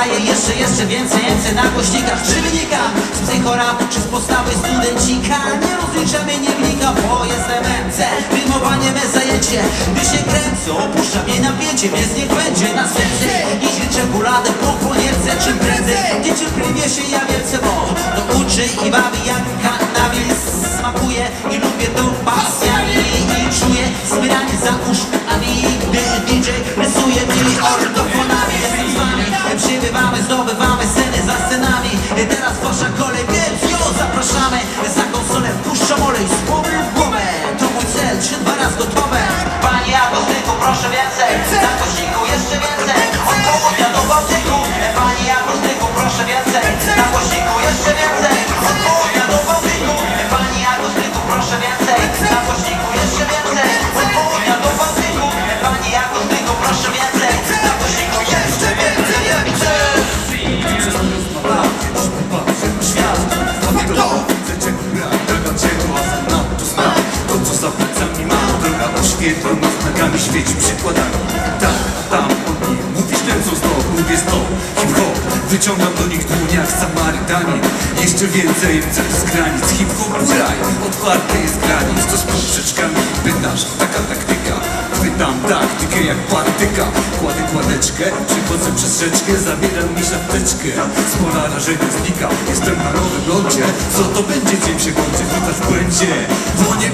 daje jeszcze, jeszcze więcej MC na głośnikach Czy wynika z psychorapu, czy z postawy studencika. Nie rozliczamy, nie wnika, bo jestem MC Rymowanie me zajęcie, gdy się kręcę Opuszcza mnie napięcie, więc niech będzie na serce. I życzę kuladę po ponierce, czym prędzej. Niecierpliwie się ja wielce, bo to uczy i bawi jak kanabis Smakuje i lubię to I czuję. Zbieranie za uszkami Gdy DJ rysuje mi ortofonami Przybywamy, zdobywamy sceny za plecami mam Droga oświetlona nogami świeci przykładami. Tak, a tam pod nim Mówisz ten co stop, mówię stop Hip-hop, wyciągam do nich dłoń jak Jeszcze więcej chcę z granic. Hip-hop raj, otwarte jest granic. Co z poprzeczkami pytasz, taka taktyka. Pytam taktykę jak partyka. Kładę kładeczkę, przychodzę przez rzeczkę Zabieram mi szapteczkę Z pola rażenia znika Jestem na nowym lądzie Co to będzie dzień przekończy Witasz w błędzie nie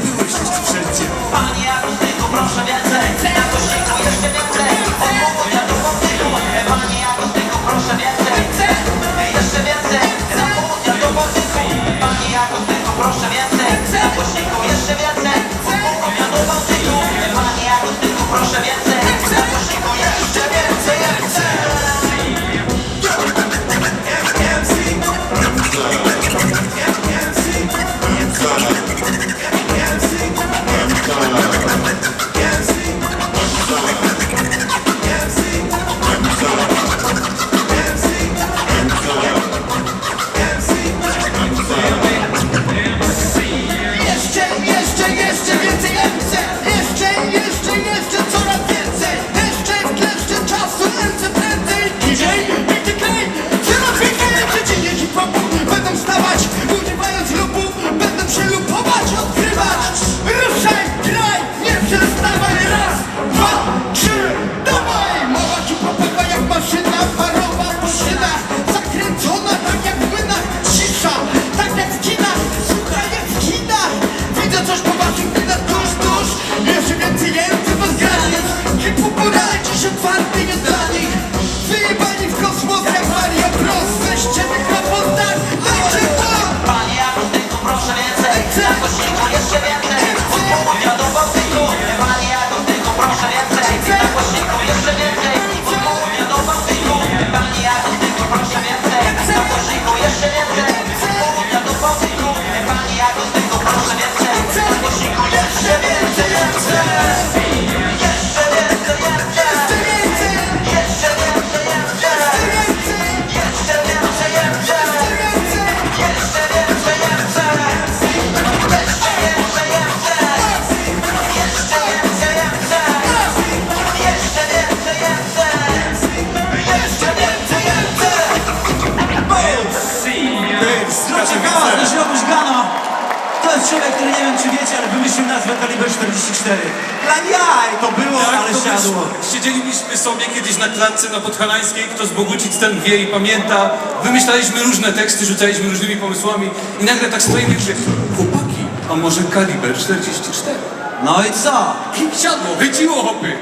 44. Dla jaj to było, Tak, ale to siadło. wyszło. Siedzieliśmy sobie kiedyś na klatce na Podhalańskiej, kto z Bogucic ten wie i pamięta. Wymyślaliśmy różne teksty, rzucaliśmy różnymi pomysłami i nagle tak stoimy i mówię, chłopaki, a może kaliber 44? No i co? Siadło, wyciło hopy.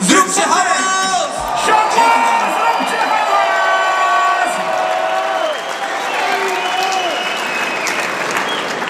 Zróbcie hałas!